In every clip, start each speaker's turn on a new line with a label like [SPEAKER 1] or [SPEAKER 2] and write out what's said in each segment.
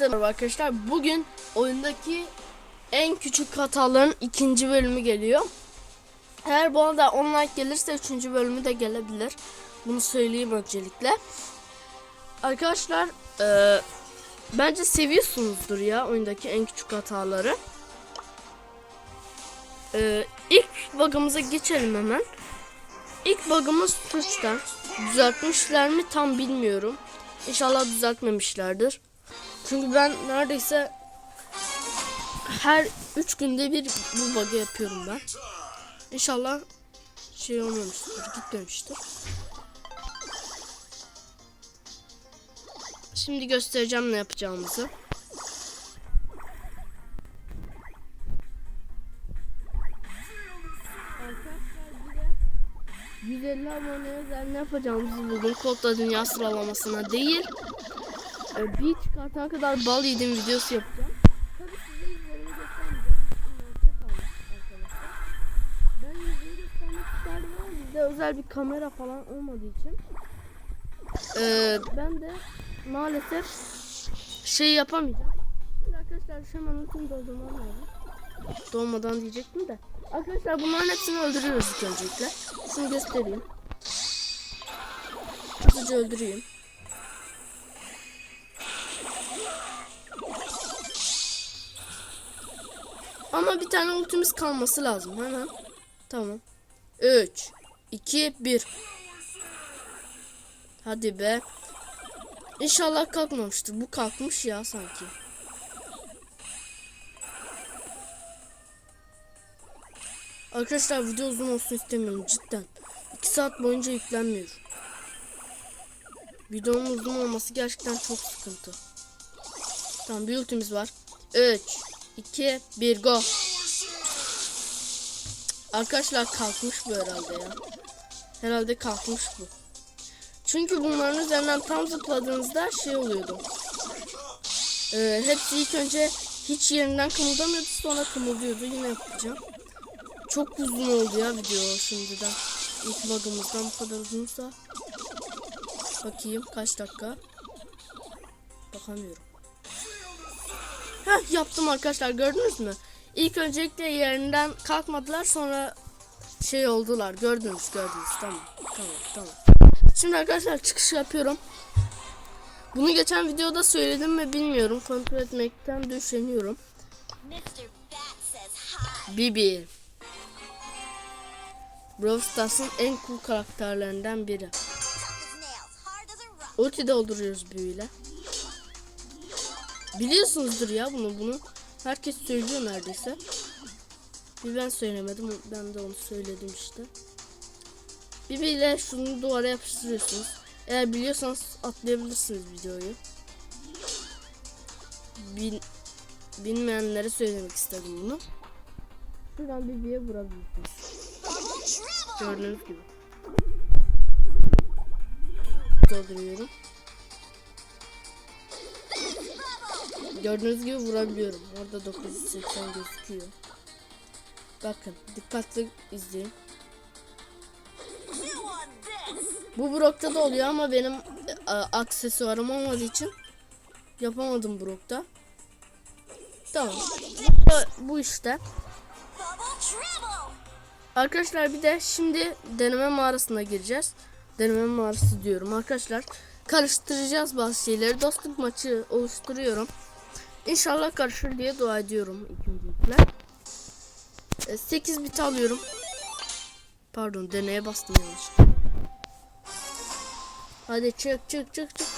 [SPEAKER 1] Merhaba arkadaşlar. Bugün oyundaki en küçük hataların ikinci bölümü geliyor. Eğer bu arada 10 like gelirse üçüncü bölümü de gelebilir. Bunu söyleyeyim öncelikle. Arkadaşlar eee, bence seviyorsunuzdur ya oyundaki en küçük hataları. Eee ilk bug'ımıza geçelim hemen. İlk bug'ımız suçtan. Düzeltmişler mi tam bilmiyorum. İnşallah düzeltmemişlerdir. Çünkü ben neredeyse her 3 günde bir bu bug'ı yapıyorum ben. İnşallah şey olmamıştır, gitmemiştir. Şimdi göstereceğim ne yapacağımızı. Arkadaşlar bir de 150 abone özel ne yapacağımızı buldum. Kodla dünya sıralamasına değil. E, bir çıkartana kadar bal yedim videosu yapacağım. Tabii size göstermeyeceğim. Ben yüzümü göstermek isterdim ama bizde özel bir kamera falan olmadığı için. e, ben de maalesef şey yapamayacağım. Şimdi arkadaşlar hemen ultimi doldurmam lazım. Doğmadan diyecektim de. Arkadaşlar bunların hepsini öldürüyoruz ilk öncelikle. Şunu göstereyim. Hızlıca öldüreyim. Ama bir tane ultimiz kalması lazım hemen. Tamam. 3 2 1 Hadi be. İnşallah kalkmamıştır. Bu kalkmış ya sanki. Arkadaşlar video uzun olsun istemiyorum cidden. 2 saat boyunca yüklenmiyor. Videonun uzun olması gerçekten çok sıkıntı. Tamam bir ultimiz var. 3 2 1 go. Arkadaşlar kalkmış bu herhalde ya. Herhalde kalkmış bu. Çünkü bunların üzerinden tam zıpladığınızda şey oluyordu. Ee, hepsi ilk önce hiç yerinden kımıldamıyordu sonra kımıldıyordu. Yine yapacağım. Çok uzun oldu ya video şimdiden. İlk bug'ımızdan bu kadar uzunsa. Bakayım kaç dakika. Bakamıyorum. Heh yaptım arkadaşlar gördünüz mü? İlk öncelikle yerinden kalkmadılar sonra şey oldular. Gördünüz gördünüz tamam tamam tamam. Şimdi arkadaşlar çıkış yapıyorum. Bunu geçen videoda söyledim mi bilmiyorum. Kontrol etmekten düşünüyorum. Bibi. Brawl Stars'ın en cool karakterlerinden biri. Ulti dolduruyoruz büyüyle. Biliyorsunuzdur ya bunu bunu. Herkes söylüyor neredeyse. Bir ben söylemedim. Ben de onu söyledim işte. Bibi ile şunu duvara yapıştırıyorsunuz. Eğer biliyorsanız atlayabilirsiniz videoyu. Bil, bilmeyenlere söylemek istedim bunu. Şuradan Bibi'ye vurabilirsiniz. Gördüğünüz gibi. Dolduruyorum. Gördüğünüz gibi vurabiliyorum. Orada 980 gözüküyor. Bakın dikkatli izleyin. Bu Brock'ta da oluyor ama benim e, aksesuarım olmadığı için yapamadım Brock'ta. Tamam. Bu, bu işte. Arkadaşlar bir de şimdi deneme mağarasına gireceğiz. Deneme mağarası diyorum arkadaşlar. Karıştıracağız bazı şeyleri. Dostluk maçı oluşturuyorum. İnşallah karışır diye dua ediyorum ilk öncelikle. E, 8 bit alıyorum. Pardon deneye bastım yanlış. Hadi çık çık çık çık.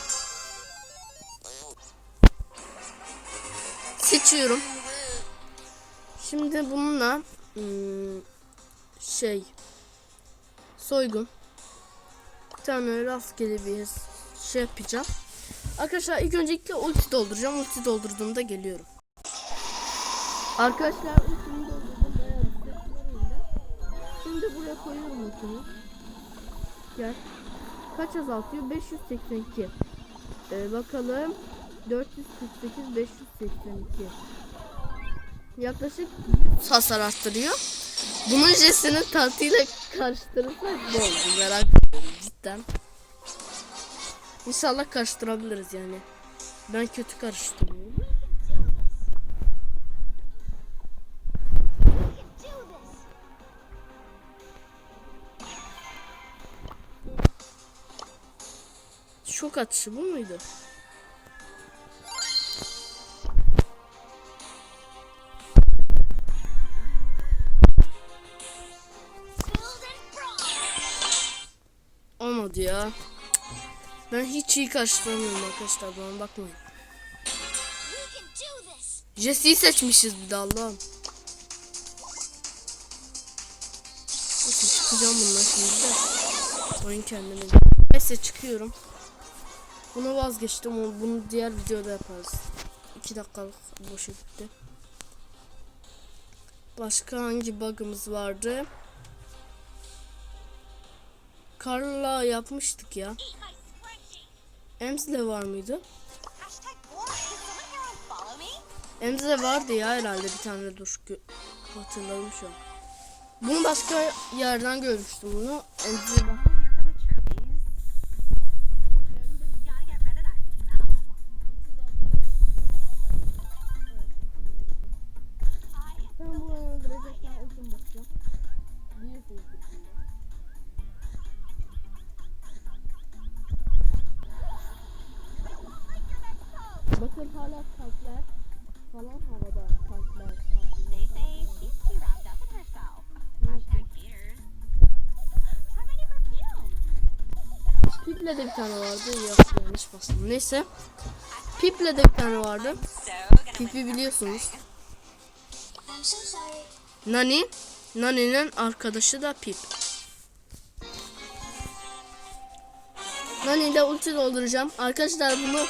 [SPEAKER 1] Seçiyorum. Şimdi bununla hmm, şey soygun bir tane rastgele bir şey yapacağım. Arkadaşlar ilk öncelikle ulti dolduracağım. Ulti doldurduğumda geliyorum. Arkadaşlar ultimi doldurdum bayağı bir. Şimdi buraya koyuyorum ultimi. Gel. Kaç azaltıyor? 582. Ee, bakalım. 448 582. Yaklaşık hasar arttırıyor. Bunun jestini tatlıyla karıştırırsak ne olur merak cidden. İnşallah karıştırabiliriz yani. Ben kötü karıştırıyorum. Şok atışı bu muydu? Olmadı ya. Ben hiç iyi karıştıramıyorum arkadaşlar bana bakmayın. Jesse'yi seçmişiz bir de Allah'ım. Neyse çıkacağım bundan şimdi de. Oyun kendine. Neyse çıkıyorum. Bunu vazgeçtim. Onu- Bunu diğer videoda yaparız. 2 dakikalık boşa gitti. Başka hangi bug'ımız vardı? Karla yapmıştık ya. Ems'le var mıydı? Emre vardı ya herhalde bir tane dur hatırladım şu an. Bunu başka yerden görmüştüm bunu. Emre bak. Sen bunu öldüreceksen uzun bakacağım. Hala kalpler falan havada. Kalpler, kalpler.
[SPEAKER 2] They say she's too wrapped up in herself. Hashtag haters. Try my new perfume.
[SPEAKER 1] Pip'le de bir tane vardı. Yok yanlış bastım. Neyse. Pip'le de bir tane vardı. Pip'i biliyorsunuz. Nani. Nani'nin arkadaşı da Pip. Nani ile ulti dolduracağım. Arkadaşlar bunu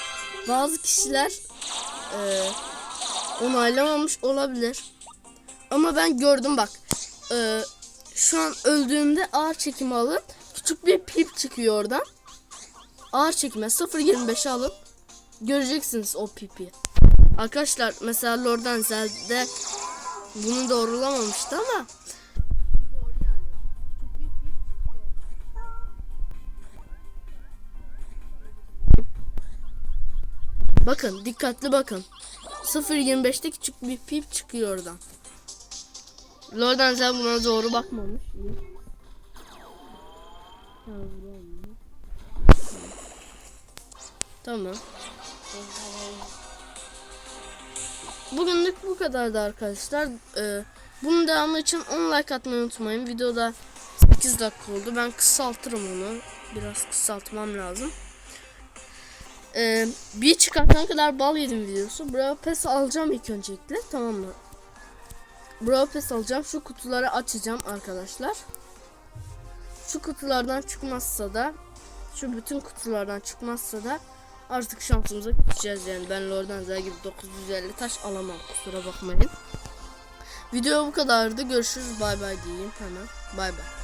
[SPEAKER 1] bazı kişiler e, onaylamamış olabilir. Ama ben gördüm bak. E, şu an öldüğümde ağır çekimi alın. Küçük bir pip çıkıyor oradan. Ağır çekime 0.25 alın. Göreceksiniz o pipi. Arkadaşlar mesela Lord'dan Zel'de bunu doğrulamamıştı ama Bakın dikkatli bakın. 0.25'te küçük bir pip çıkıyor oradan. Lord'dan Zel buna doğru bakmamış. Tamam. Bugünlük bu kadardı arkadaşlar. Ee, bunun devamı için 10 like atmayı unutmayın. Videoda 8 dakika oldu. Ben kısaltırım onu. Biraz kısaltmam lazım. Ee, bir çıkartana kadar bal yedim videosu. Bravo Pass alacağım ilk öncelikle. Tamam mı? Bravo Pass alacağım. Şu kutuları açacağım arkadaşlar. Şu kutulardan çıkmazsa da şu bütün kutulardan çıkmazsa da artık şansımıza gideceğiz yani. Ben Lord'dan Zel gibi 950 taş alamam. Kusura bakmayın. Video bu kadardı. Görüşürüz. Bay bay diyeyim hemen. Bay bay.